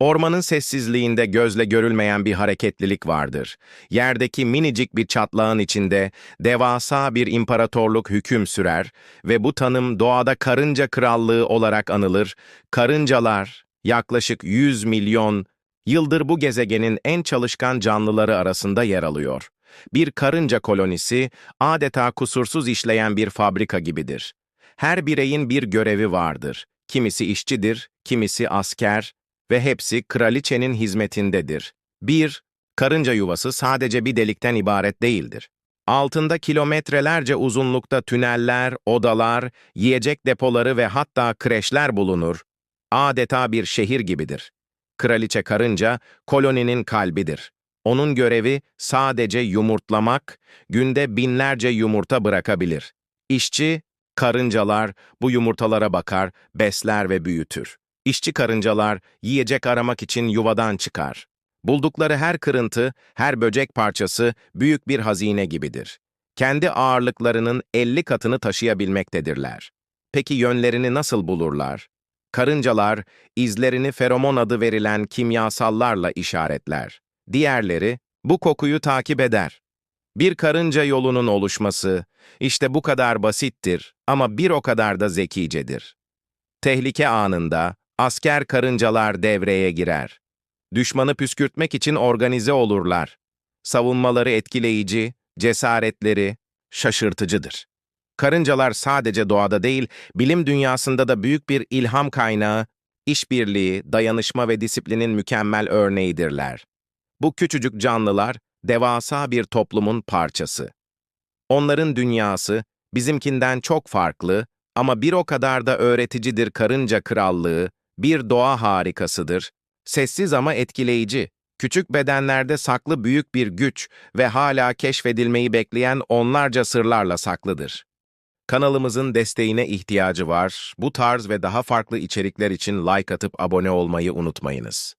Ormanın sessizliğinde gözle görülmeyen bir hareketlilik vardır. Yerdeki minicik bir çatlağın içinde devasa bir imparatorluk hüküm sürer ve bu tanım doğada karınca krallığı olarak anılır. Karıncalar yaklaşık 100 milyon yıldır bu gezegenin en çalışkan canlıları arasında yer alıyor. Bir karınca kolonisi adeta kusursuz işleyen bir fabrika gibidir. Her bireyin bir görevi vardır. Kimisi işçidir, kimisi asker, ve hepsi kraliçenin hizmetindedir. 1. Karınca yuvası sadece bir delikten ibaret değildir. Altında kilometrelerce uzunlukta tüneller, odalar, yiyecek depoları ve hatta kreşler bulunur. Adeta bir şehir gibidir. Kraliçe karınca, koloninin kalbidir. Onun görevi sadece yumurtlamak, günde binlerce yumurta bırakabilir. İşçi, karıncalar bu yumurtalara bakar, besler ve büyütür. İşçi karıncalar yiyecek aramak için yuvadan çıkar. Buldukları her kırıntı, her böcek parçası büyük bir hazine gibidir. Kendi ağırlıklarının 50 katını taşıyabilmektedirler. Peki yönlerini nasıl bulurlar? Karıncalar, izlerini feromon adı verilen kimyasallarla işaretler. Diğerleri, bu kokuyu takip eder. Bir karınca yolunun oluşması, işte bu kadar basittir ama bir o kadar da zekicedir. Tehlike anında, asker karıncalar devreye girer. Düşmanı püskürtmek için organize olurlar. Savunmaları etkileyici, cesaretleri şaşırtıcıdır. Karıncalar sadece doğada değil, bilim dünyasında da büyük bir ilham kaynağı, işbirliği, dayanışma ve disiplinin mükemmel örneğidirler. Bu küçücük canlılar, devasa bir toplumun parçası. Onların dünyası, bizimkinden çok farklı ama bir o kadar da öğreticidir karınca krallığı, bir doğa harikasıdır. Sessiz ama etkileyici. Küçük bedenlerde saklı büyük bir güç ve hala keşfedilmeyi bekleyen onlarca sırlarla saklıdır. Kanalımızın desteğine ihtiyacı var. Bu tarz ve daha farklı içerikler için like atıp abone olmayı unutmayınız.